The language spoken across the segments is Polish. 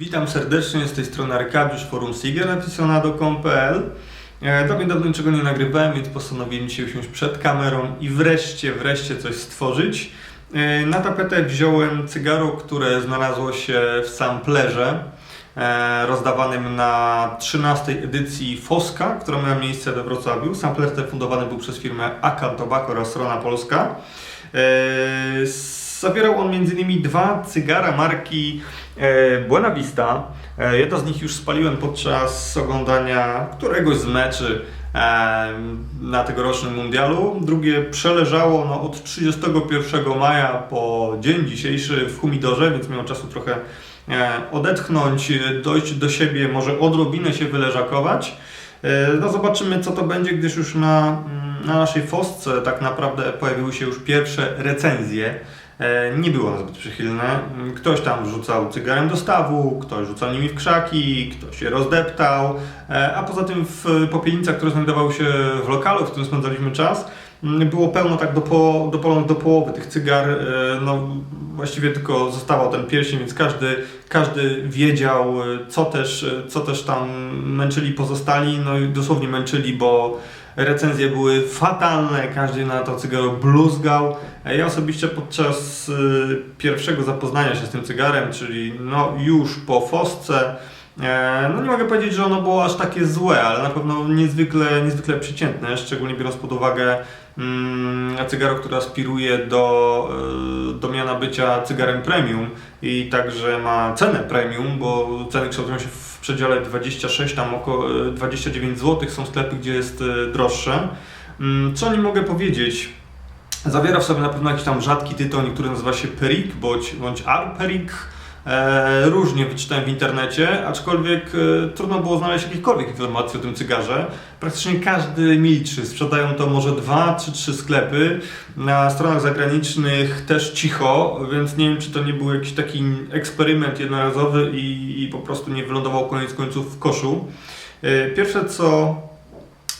Witam serdecznie, z tej strony Arkadiusz, forum sigareticionado.pl E, Dawno, dawno niczego nie nagrywałem, więc postanowiłem dzisiaj usiąść przed kamerą i wreszcie, wreszcie coś stworzyć. E, Na tapetę wziąłem cygaro, które znalazło się w samplerze e, rozdawanym na 13 edycji Foska, która miała miejsce we Wrocławiu. Sampler ten fundowany był przez firmę Akan Tobacco oraz Strona Polska. Zawierał on m.in. dwa cygara marki e, Buena Vista. E, Jedno z nich już spaliłem podczas oglądania któregoś z meczy e, na tegorocznym mundialu. Drugie przeleżało no, od 31 maja po dzień dzisiejszy w humidorze, więc miałem czasu trochę odetchnąć, dojść do siebie, może odrobinę się wyleżakować. No zobaczymy co to będzie, gdyż już na, mm, na naszej fosce tak naprawdę pojawiły się już pierwsze recenzje. E, Nie było nazbyt przychylne. Mm, Ktoś tam rzucał cygarem do stawu, ktoś rzucał nimi w krzaki, ktoś się rozdeptał, E, a poza tym w popielicach, które znajdowały się w lokalu, w którym spędzaliśmy czas, było pełno tak do, po, do, do połowy tych cygar, e, no właściwie tylko zostawał ten pierścień, więc każdy, każdy wiedział, co też, co też tam męczyli pozostali, no i dosłownie męczyli, bo recenzje były fatalne, każdy na to cygaro bluzgał. E, Ja osobiście podczas e, pierwszego zapoznania się z tym cygarem, czyli no już po fosce, E, No nie mogę powiedzieć, że ono było aż takie złe, ale na pewno niezwykle, niezwykle przeciętne, szczególnie biorąc pod uwagę mm, cygaro, które aspiruje do, e, do miana bycia cygarem premium i także ma cenę premium, bo ceny kształtują się w przedziale 26, tam około e, 29 zł, są sklepy, gdzie jest e, droższe. Mm, Co nie mogę powiedzieć? Zawiera w sobie na pewno jakiś tam rzadki tytoń, który nazywa się Perik bądź, bądź Arperik. E, różnie wyczytałem w internecie, aczkolwiek e, trudno było znaleźć jakiekolwiek informacji o tym cygarze. Praktycznie każdy milczy. Sprzedają to może dwa czy trzy sklepy. Na stronach zagranicznych też cicho, więc nie wiem, czy to nie był jakiś taki eksperyment jednorazowy i, i po prostu nie wylądował koniec końców w koszu. E, pierwsze, co,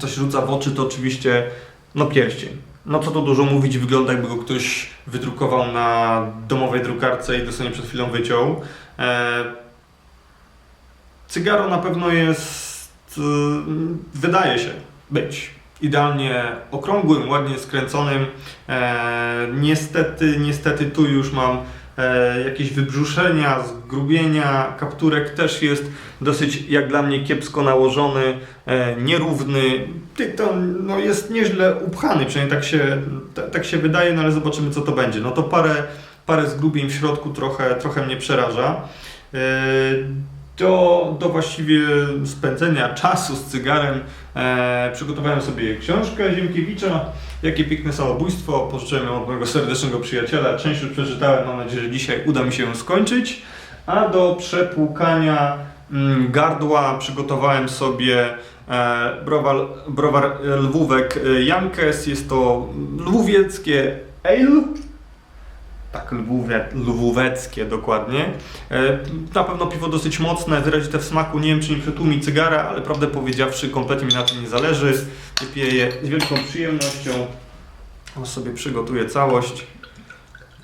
co się rzuca w oczy, to oczywiście no pierścień. No co tu dużo mówić, wygląda jakby go ktoś wydrukował na domowej drukarce i dosłownie przed chwilą wyciął. E, cygaro na pewno jest, e, wydaje się być idealnie okrągłym, ładnie skręconym. E, niestety, niestety tu już mam jakieś wybrzuszenia, zgrubienia, kapturek też jest dosyć jak dla mnie kiepsko nałożony, e, nierówny. Tyton no, jest nieźle upchany, przynajmniej tak się, ta, tak się wydaje, no ale zobaczymy co to będzie. No to parę, parę zgrubień w środku trochę, trochę mnie przeraża. E, do, do właściwie spędzenia czasu z cygarem e, przygotowałem sobie książkę Ziemkiewicza. Jakie piękne samobójstwo. Pożyczyłem ją od mojego serdecznego przyjaciela. Część już przeczytałem. Mam nadzieję, że dzisiaj uda mi się ją skończyć. A do przepłukania mm, gardła przygotowałem sobie e, browar, browar lwówek e, Jankes. Jest to lwówieckie ale. Tak, lwówie, lwóweckie dokładnie. E, Na pewno piwo dosyć mocne, wyraziste w smaku. Nie wiem, czy nie przytłumi cygara, ale prawdę powiedziawszy, kompletnie mi na tym nie zależy. Wypiję je z wielką przyjemnością. On sobie przygotuję całość.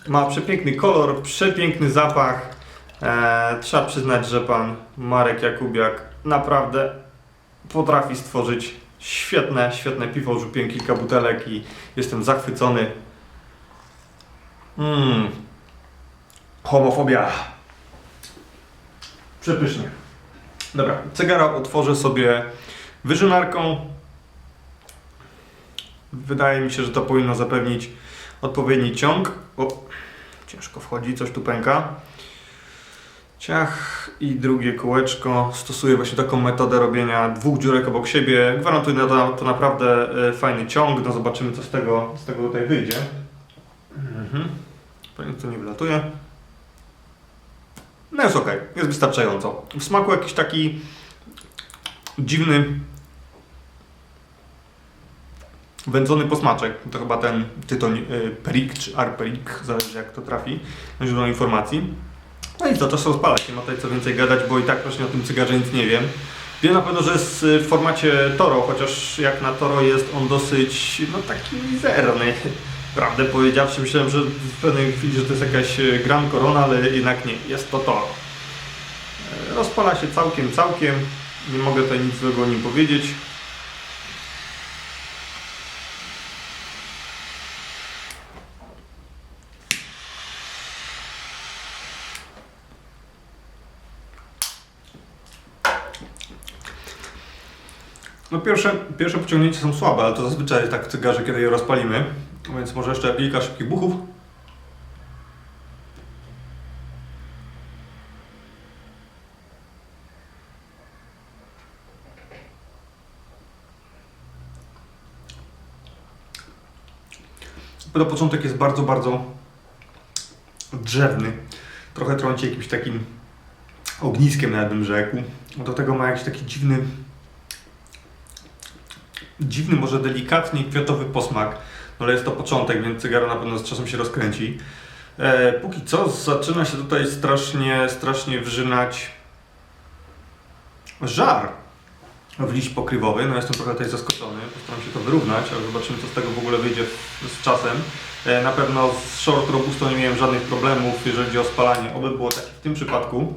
Ma przepiękny kolor, przepiękny zapach. E, trzeba przyznać, że pan Marek Jakubiak naprawdę potrafi stworzyć świetne, świetne piwo. Rzuciłem kilka butelek i jestem zachwycony. Mmm. Homofobia. Przepysznie. Dobra, cygara otworzę sobie wyżynarką. Wydaje mi się, że to powinno zapewnić odpowiedni ciąg. O, ciężko wchodzi, coś tu pęka. Ciach i drugie kółeczko. Stosuję właśnie taką metodę robienia dwóch dziurek obok siebie. Gwarantuję to, to naprawdę e, fajny ciąg. No zobaczymy, co z tego, z tego tutaj wyjdzie. Mhm. Pewnie to nie wylatuje. No jest ok, jest wystarczająco. W smaku jakiś taki dziwny wędzony posmaczek. To chyba ten tytoń y, perik czy arperik, zależy jak to trafi na źródło informacji. No i co, czas rozpalać, nie ma tutaj co więcej gadać, bo i tak właśnie o tym cygarze nic nie wiem. Wiem na pewno, że jest y, w formacie Toro, chociaż jak na Toro jest on dosyć, no taki mizerny. Prawdę powiedziawszy, myślałem, że w pewnej chwili, że to jest jakaś e, Gran Corona, ale jednak nie, jest to Toro. E, rozpala się całkiem, całkiem. Nie mogę tutaj nic złego o nim powiedzieć. No pierwsze, pierwsze pociągnięcia są słabe, ale to zazwyczaj tak w cygarze, kiedy je rozpalimy. Więc może jeszcze kilka szybkich buchów. Na początek jest bardzo, bardzo drzewny. Trochę trąci jakimś takim ogniskiem, nawet bym rzekł. Do tego ma jakiś taki dziwny, dziwny, może delikatnie kwiatowy posmak. No ale jest to początek, więc cygaro na pewno z czasem się rozkręci. E, póki co zaczyna się tutaj strasznie, strasznie wrzynać żar w liść pokrywowy. No jestem trochę tutaj zaskoczony, postaram się to wyrównać, ale zobaczymy co z tego w ogóle wyjdzie z czasem. E, na pewno z short robusto nie miałem żadnych problemów, jeżeli chodzi o spalanie. Oby było tak w tym przypadku.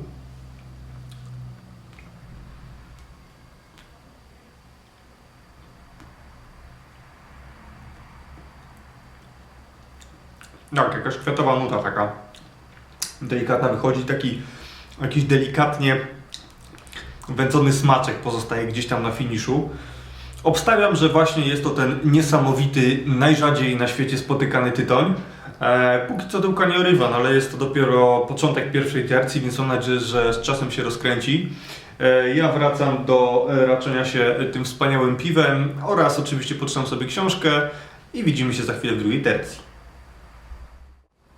Tak, jakaś kwiatowa nuta taka delikatna wychodzi, taki jakiś delikatnie wędzony smaczek pozostaje gdzieś tam na finiszu. Obstawiam, że właśnie jest to ten niesamowity, najrzadziej na świecie spotykany tytoń. E, póki co tyłka nie orywa, no ale jest to dopiero początek pierwszej tercji, więc mam nadzieję, że z czasem się rozkręci. E, ja wracam do raczenia się tym wspaniałym piwem oraz oczywiście poczytam sobie książkę i widzimy się za chwilę w drugiej tercji.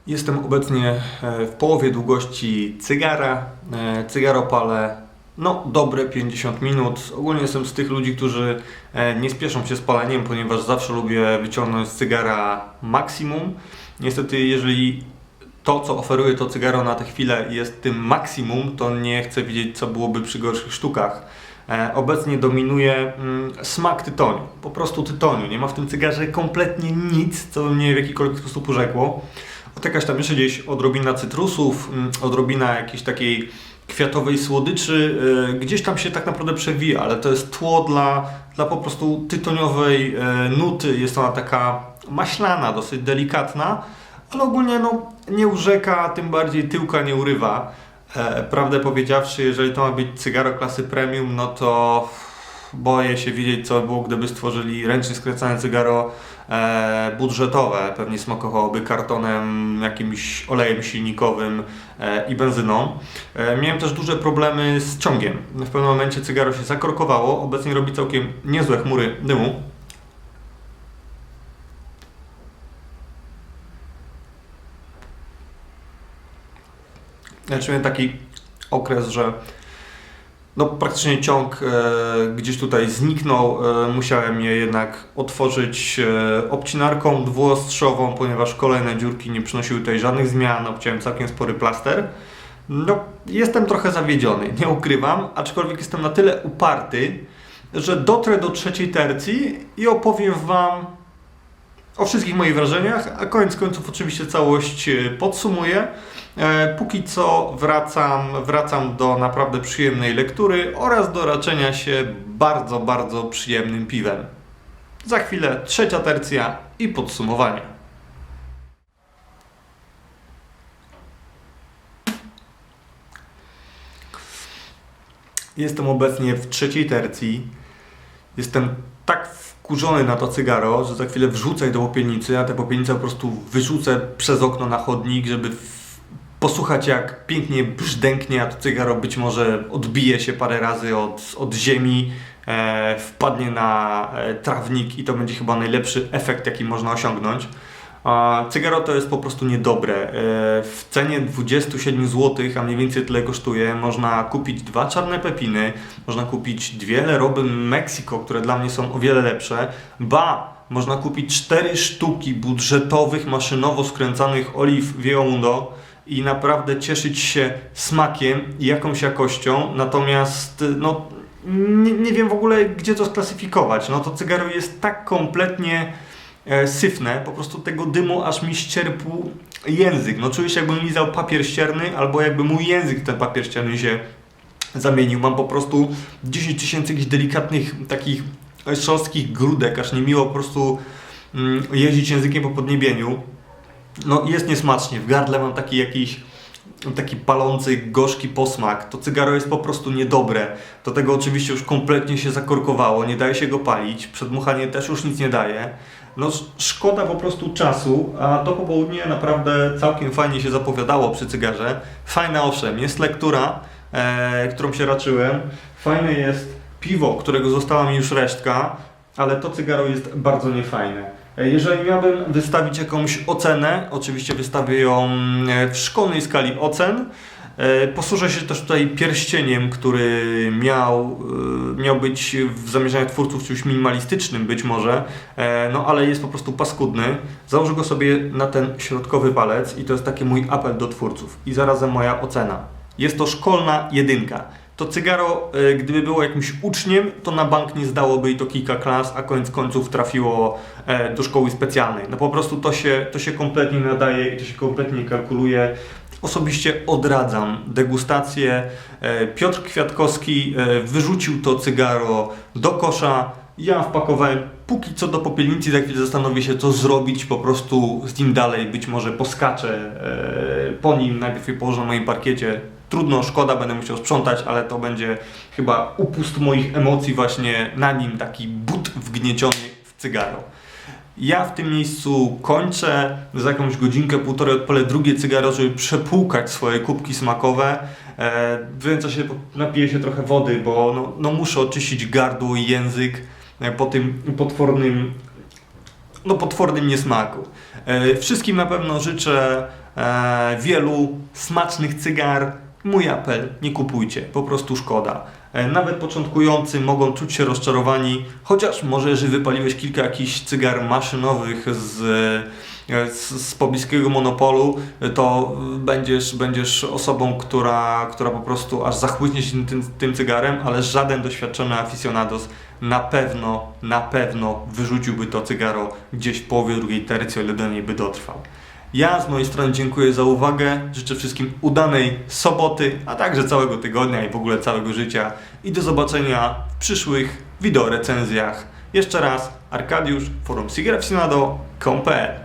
Jestem obecnie e, w połowie długości cygara. E, Cygaro palę no dobre 50 minut. Ogólnie jestem z tych ludzi, którzy e, nie spieszą się z paleniem, ponieważ zawsze lubię wyciągnąć z cygara maksimum. Niestety, jeżeli to, co oferuje to cygaro na tę chwilę jest tym maksimum, to nie chcę widzieć, co byłoby przy gorszych sztukach. Obecnie dominuje mm, smak tytoniu, po prostu tytoniu. Nie ma w tym cygarze kompletnie nic, co by mnie w jakikolwiek sposób urzekło. Jakaś tam jeszcze gdzieś odrobina cytrusów, mm, odrobina jakiejś takiej kwiatowej słodyczy, e, gdzieś tam się tak naprawdę przewija, ale to jest tło dla, dla po prostu tytoniowej e, nuty. Jest ona taka maślana, dosyć delikatna, ale ogólnie no, nie urzeka, tym bardziej tyłka nie urywa. E, Prawdę powiedziawszy, jeżeli to ma być cygaro klasy premium, no to boję się widzieć, co by było, gdyby stworzyli ręcznie skręcane cygaro budżetowe. Pewnie smakowałoby kartonem, jakimś olejem silnikowym e, i benzyną. E, miałem też duże problemy z ciągiem. W pewnym momencie cygaro się zakorkowało, obecnie robi całkiem niezłe chmury dymu. Znaczy miałem taki okres, że no, praktycznie ciąg e, gdzieś tutaj zniknął. E, musiałem je jednak otworzyć e, obcinarką dwuostrzową, ponieważ kolejne dziurki nie przynosiły tutaj żadnych zmian. Obciąłem całkiem spory plaster. No, jestem trochę zawiedziony, nie ukrywam, aczkolwiek jestem na tyle uparty, że dotrę do trzeciej tercji i opowiem Wam o wszystkich moich wrażeniach, a koniec końców oczywiście całość e, podsumuję. E, Póki co wracam, wracam do naprawdę przyjemnej lektury oraz do raczenia się bardzo, bardzo przyjemnym piwem. Za chwilę trzecia tercja i podsumowanie. Jestem obecnie w trzeciej tercji. Jestem tak wkurzony na to cygaro, że za chwilę wrzucę je do popielnicy, a tę popieelnicę po prostu wyrzucę przez okno na chodnik, żeby. Posłuchać jak pięknie brzdęknie, a to cygaro być może odbije się parę razy od, od ziemi, e, wpadnie na e, trawnik i to będzie chyba najlepszy efekt, jaki można osiągnąć. A Cygaro to jest po prostu niedobre. E, W cenie 27 zł, a mniej więcej tyle kosztuje, można kupić dwa czarne pepiny, można kupić dwie leroby Mexico, które dla mnie są o wiele lepsze. Ba, można kupić cztery sztuki budżetowych, maszynowo skręcanych oliw Viemundo i naprawdę cieszyć się smakiem i jakąś jakością. Natomiast no, nie, nie wiem w ogóle, gdzie to sklasyfikować. No to cygaro jest tak kompletnie e, syfne, po prostu tego dymu aż mi ścierpł język. No czuję się jakbym lizał papier ścierny, albo jakby mój język ten papier ścierny się zamienił. Mam po prostu 10 tysięcy jakichś delikatnych, takich szorstkich grudek, aż nie miło po prostu mm, jeździć językiem po podniebieniu. No jest niesmacznie, w gardle mam taki jakiś taki palący, gorzki posmak. To cygaro jest po prostu niedobre. Do tego oczywiście już kompletnie się zakorkowało, nie daje się go palić. Przedmuchanie też już nic nie daje. No sz- szkoda po prostu czasu, a to popołudnie naprawdę całkiem fajnie się zapowiadało przy cygarze. Fajna owszem, jest lektura, e, którą się raczyłem. Fajne jest piwo, którego została mi już resztka, ale to cygaro jest bardzo niefajne. Jeżeli miałbym wystawić jakąś ocenę, oczywiście wystawię ją e, w szkolnej skali ocen. E, Posłużę się też tutaj pierścieniem, który miał, e, miał być w zamierzeniach twórców czymś minimalistycznym być może, no ale jest po prostu paskudny. Założę go sobie na ten środkowy palec i to jest taki mój apel do twórców. I zarazem moja ocena. Jest to szkolna jedynka. To cygaro, e, gdyby było jakimś uczniem, to na bank nie zdałoby i to kilka klas, a koniec końców trafiło e, do szkoły specjalnej. No po prostu to się, to się kompletnie nadaje i to się kompletnie kalkuluje. Osobiście odradzam degustację. E, Piotr Kwiatkowski wyrzucił to cygaro do kosza. Ja wpakowałem póki co do popielnicy, za chwilę zastanowię się co zrobić po prostu z nim dalej. Być może poskaczę po nim, najpierw je położę na moim parkiecie. Trudno, szkoda, będę musiał sprzątać, ale to będzie chyba upust moich emocji właśnie na nim, taki but wgnieciony w cygaro. Ja w tym miejscu kończę, za jakąś godzinkę, półtorej odpalę drugie cygaro, żeby przepłukać swoje kubki smakowe. E, Wyłączę się, napiję się trochę wody, bo no, no muszę oczyścić gardło i język e, po tym potwornym, no potwornym niesmaku. E, Wszystkim na pewno życzę e, wielu smacznych cygar. Mój apel, nie kupujcie, po prostu szkoda. E, Nawet początkujący mogą czuć się rozczarowani, chociaż może, jeżeli wypaliłeś kilka jakichś cygar maszynowych z, e, z, z pobliskiego monopolu, e, to będziesz, będziesz osobą, która, która po prostu aż zachłyśnie się tym, tym cygarem, ale żaden doświadczony aficionados na pewno, na pewno wyrzuciłby to cygaro gdzieś w połowie drugiej tercji, o ile do niej by dotrwał. Ja z mojej strony dziękuję za uwagę. Życzę wszystkim udanej soboty, a także całego tygodnia i w ogóle całego życia. I do zobaczenia w przyszłych wideorecenzjach. Jeszcze raz, Arkadiusz, forum Sigaraficionado.pl